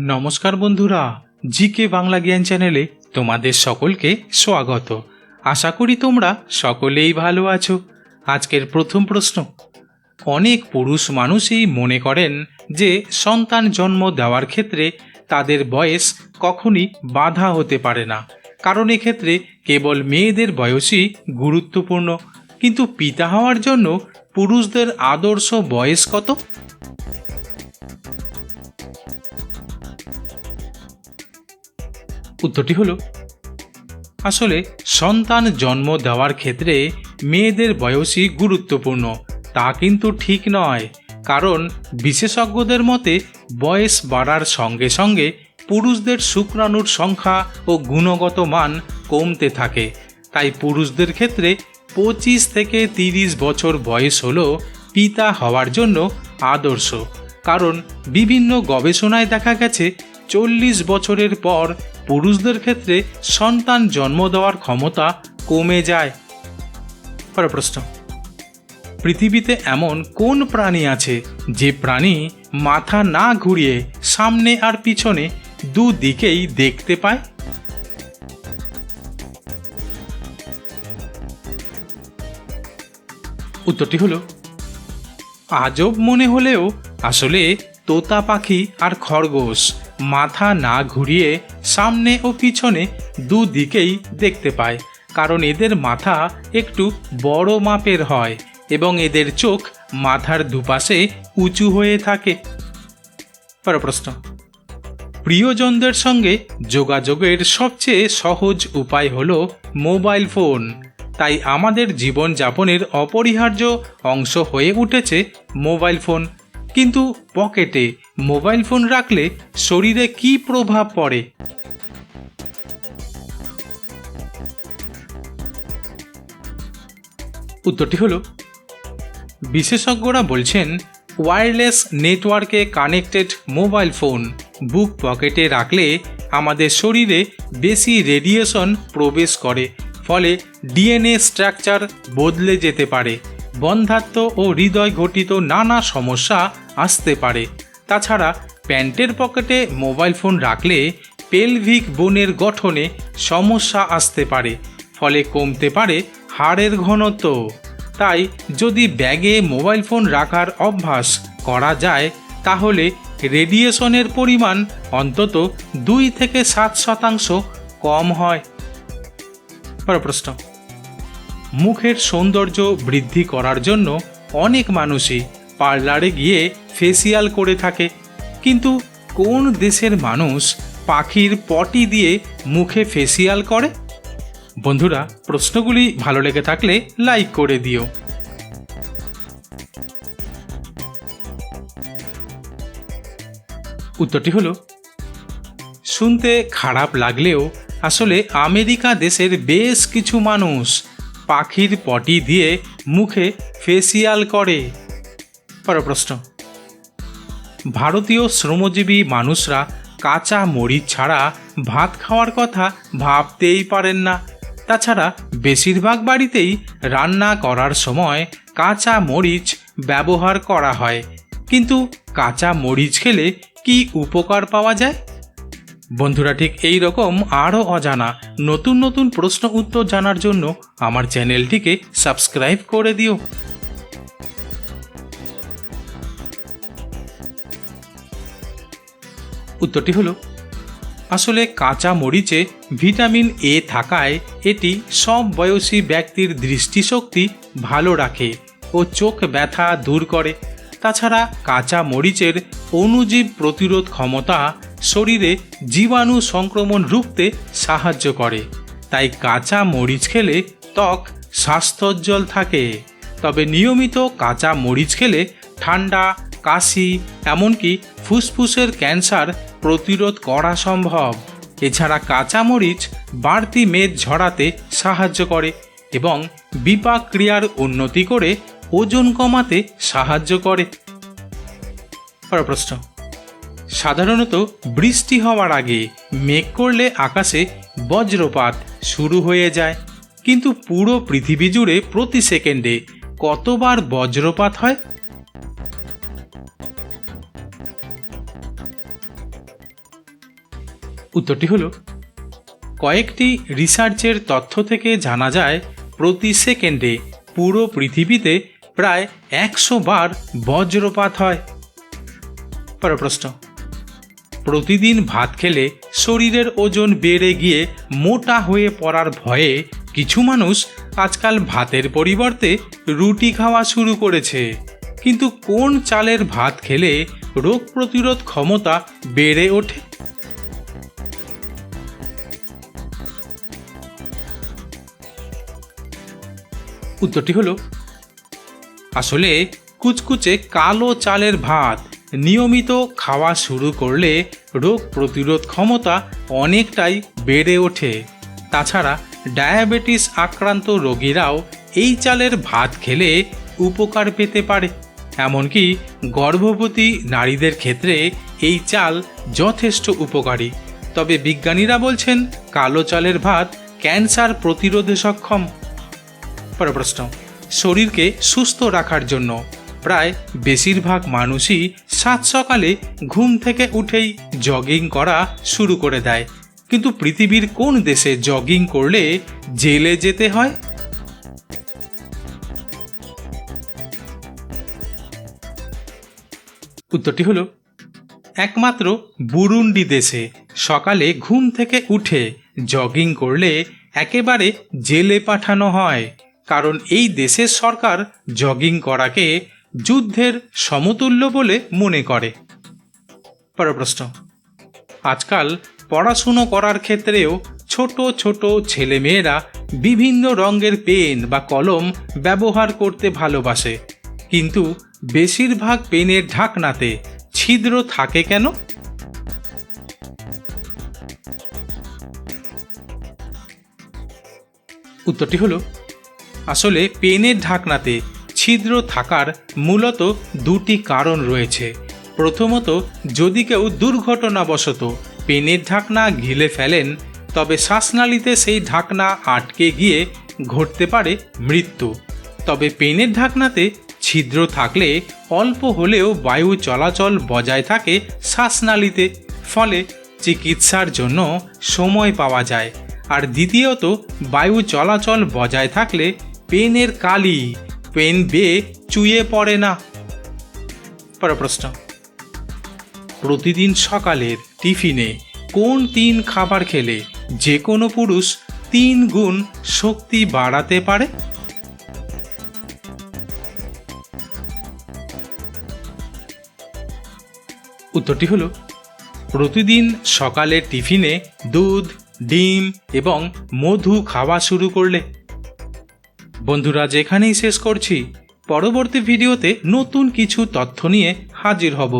নমস্কার বন্ধুরা, জিকে বাংলা জ্ঞান চ্যানেলে তোমাদের সকলকে স্বাগত। আশা করি তোমরা সকলেই ভালো আছো। আজকের প্রথম প্রশ্ন, অনেক পুরুষ মানুষই মনে করেন যে সন্তান জন্ম দেওয়ার ক্ষেত্রে তাদের বয়স কখনই বাধা হতে পারে না। কারণ এক্ষেত্রে কেবল মেয়েদের বয়সই গুরুত্বপূর্ণ। কিন্তু পিতা হওয়ার জন্য পুরুষদের আদর্শ বয়স কত? উত্তরটি হলো, আসলে সন্তান জন্ম দেওয়ার ক্ষেত্রে মেয়েদের বয়সই গুরুত্বপূর্ণ, তা কিন্তু ঠিক নয়। কারণ বিশেষজ্ঞদের মতে বয়স বাড়ার সঙ্গে সঙ্গে পুরুষদের শুক্রাণুর সংখ্যা ও গুণগত মান কমতে থাকে। তাই পুরুষদের ক্ষেত্রে পঁচিশ থেকে তিরিশ বছর বয়স হল পিতা হওয়ার জন্য আদর্শ। কারণ বিভিন্ন গবেষণায় দেখা গেছে, চল্লিশ বছরের পর পুরুষদের ক্ষেত্রে সন্তান জন্ম দেওয়ার ক্ষমতা কমে যায়। পরের প্রশ্ন। পৃথিবীতে এমন কোন প্রাণী আছে যে প্রাণী মাথা না ঘুরিয়ে সামনে আর পিছনে দুদিকেই দেখতে পায়? উত্তরটি হলো, আজব মনে হলেও আসলে তোতা পাখি আর খরগোশ মাথা না ঘুরিয়ে সামনে ও পিছনে দুদিকেই দেখতে পায়, কারণ এদের মাথা একটু বড় মাপের হয় এবং এদের চোখ মাথার দুপাশে উঁচু হয়ে থাকে। প্রশ্ন প্রিয়জনদের সঙ্গে যোগাযোগের সবচেয়ে সহজ উপায় হল মোবাইল ফোন। তাই আমাদের জীবনযাপনের অপরিহার্য অংশ হয়ে উঠেছে মোবাইল ফোন, কিন্তু পকেটে মোবাইল ফোন রাখলে শরীরে কি প্রভাব পড়ে? উত্তরটি হলো, বিশেষজ্ঞরা বলছেন ওয়্যারলেস নেটওয়ার্কে কানেক্টেড মোবাইল ফোন বুক পকেটে রাখলে আমাদের শরীরে বেশি রেডিয়েশন প্রবেশ করে, ফলে ডিএনএ স্ট্রাকচার বদলে যেতে পারে, বন্ধাত্ম ও হৃদয় ঘটিত নানা সমস্যা আসতে পারে। তাছাড়া প্যান্টের পকেটে মোবাইল ফোন রাখলে পেলভিক বোনের গঠনে সমস্যা আসতে পারে, ফলে কমতে পারে হাড়ের ঘনত্ব। তাই যদি ব্যাগে মোবাইল ফোন রাখার অভ্যাস করা যায়, তাহলে রেডিয়েশনের পরিমাণ অন্তত দুই থেকে সাত শতাংশ কম হয়। প্রশ্ন। মুখের সৌন্দর্য বৃদ্ধি করার জন্য অনেক মানুষই পার্লারে গিয়ে ফেসিয়াল করে থাকে। কিন্তু কোন দেশের মানুষ পাখির পটি দিয়ে মুখে ফেসিয়াল করে? বন্ধুরা, প্রশ্নগুলি ভালো লেগে থাকলে লাইক করে দিও। উত্তরটি হলো, শুনতে খারাপ লাগলেও আসলে আমেরিকা দেশের বেশ কিছু মানুষ পাখির পটি দিয়ে মুখে ফেসিয়াল করে। পর প্রশ্ন ভারতীয় শ্রমজীবী মানুষরা কাঁচা মরিচ ছাড়া ভাত খাওয়ার কথা ভাবতেই পারেন না। তাছাড়া বেশিরভাগ বাড়িতেই রান্না করার সময় কাঁচা মরিচ ব্যবহার করা হয়। কিন্তু কাঁচা মরিচ খেলে কি উপকার পাওয়া যায়? বন্ধুরা, ঠিক এই রকম আরও অজানা নতুন নতুন প্রশ্ন উত্তর জানার জন্য আমার চ্যানেলটিকে সাবস্ক্রাইব করে দিও। উত্তরটি হলো, আসলে কাঁচা মরিচে ভিটামিন এ থাকায় এটি সব বয়সী ব্যক্তির দৃষ্টিশক্তি ভালো রাখে ও চোখ ব্যথা দূর করে। তাছাড়া কাঁচা মরিচের অণুজীব প্রতিরোধ ক্ষমতা শরীরে জীবাণু সংক্রমণ রুখতে সাহায্য করে। তাই কাঁচা মরিচ খেলে ত্বক স্বাস্থ্যোজ্জ্বল থাকে। তবে নিয়মিত কাঁচা মরিচ খেলে ঠান্ডা, কাশি, এমনকি ফুসফুসের ক্যান্সার প্রতিরোধ করা সম্ভব। এছাড়া কাঁচামরিচ বাড়তি মেদ ঝরাতে সাহায্য করে এবং বিপাক ক্রিয়ার উন্নতি করে ওজন কমাতে সাহায্য করে। প্রশ্ন। সাধারণত বৃষ্টি হওয়ার আগে মেঘ করলে আকাশে বজ্রপাত শুরু হয়ে যায়। কিন্তু পুরো পৃথিবী জুড়ে প্রতি সেকেন্ডে কতবার বজ্রপাত হয় উত্তরটি হলো, কয়েকটি রিসার্চের তথ্য থেকে জানা যায়, প্রতি সেকেন্ডে পুরো পৃথিবীতে প্রায় একশো বার বজ্রপাত হয়। পরের প্রশ্ন প্রতিদিন ভাত খেলে শরীরের ওজন বেড়ে গিয়ে মোটা হয়ে পড়ার ভয়ে কিছু মানুষ আজকাল ভাতের পরিবর্তে রুটি খাওয়া শুরু করেছে। কিন্তু কোন চালের ভাত খেলে রোগ প্রতিরোধ ক্ষমতা বেড়ে ওঠে? উত্তরটি হলো, আসলে কুচকুচে কালো চালের ভাত নিয়মিত খাওয়া শুরু করলে রোগ প্রতিরোধ ক্ষমতা অনেকটাই বেড়ে ওঠে। তাছাড়া ডায়াবেটিস আক্রান্ত রোগীরাও এই চালের ভাত খেলে উপকার পেতে পারে। এমনকি গর্ভবতী নারীদের ক্ষেত্রে এই চাল যথেষ্ট উপকারী। তবে বিজ্ঞানীরা বলছেন, কালো চালের ভাত ক্যান্সার প্রতিরোধে সক্ষম। পরের প্রশ্ন। শরীরকে সুস্থ রাখার জন্য প্রায় বেশিরভাগ মানুষই সাত সকালে ঘুম থেকে উঠেই জগিং করা শুরু করে দেয়। কিন্তু পৃথিবীর কোন দেশে জগিং করলে জেলে যেতে হয়? উত্তরটি হলো, একমাত্র বুরুন্ডি দেশে সকালে ঘুম থেকে উঠে জগিং করলে একেবারে জেলে পাঠানো হয়। কারণ এই দেশের সরকার জগিং করাকে যুদ্ধের সমতুল্য বলে মনে করে। প্রশ্ন। আজকাল পড়াশুনো করার ক্ষেত্রেও ছোট ছোট ছেলেমেয়েরা বিভিন্ন রঙের পেন বা কলম ব্যবহার করতে ভালোবাসে। কিন্তু বেশিরভাগ পেনের ঢাকনাতে ছিদ্র থাকে কেন? উত্তরটি হলো আসলে পেনের ঢাকনাতে ছিদ্র থাকার মূলত দুটি কারণ রয়েছে। প্রথমত, যদি কেউ দুর্ঘটনাবশত পেনের ঢাকনা গিলে ফেলেন, তবে শ্বাসনালীতে সেই ঢাকনা আটকে গিয়ে ঘটতে পারে মৃত্যু। তবে পেনের ঢাকনাতে ছিদ্র থাকলে অল্প হলেও বায়ু চলাচল বজায় থাকে শ্বাসনালীতে, ফলে চিকিৎসার জন্য সময় পাওয়া যায়। আর দ্বিতীয়ত, বায়ু চলাচল বজায় থাকলে পেনের কালি, পেন বেয়ে চুয়ে পড়ে না। পর প্রশ্ন প্রতিদিন সকালের টিফিনে কোন তিন খাবার খেলে যে কোনো পুরুষ তিন গুণ শক্তি বাড়াতে পারে? উত্তরটি হলো, প্রতিদিন সকালের টিফিনে দুধ, ডিম এবং মধু খাওয়া শুরু করলে বন্ধুরা যেখানেই শেষ করছি। পরবর্তী ভিডিওতে নতুন কিছু তথ্য নিয়ে হাজির হব।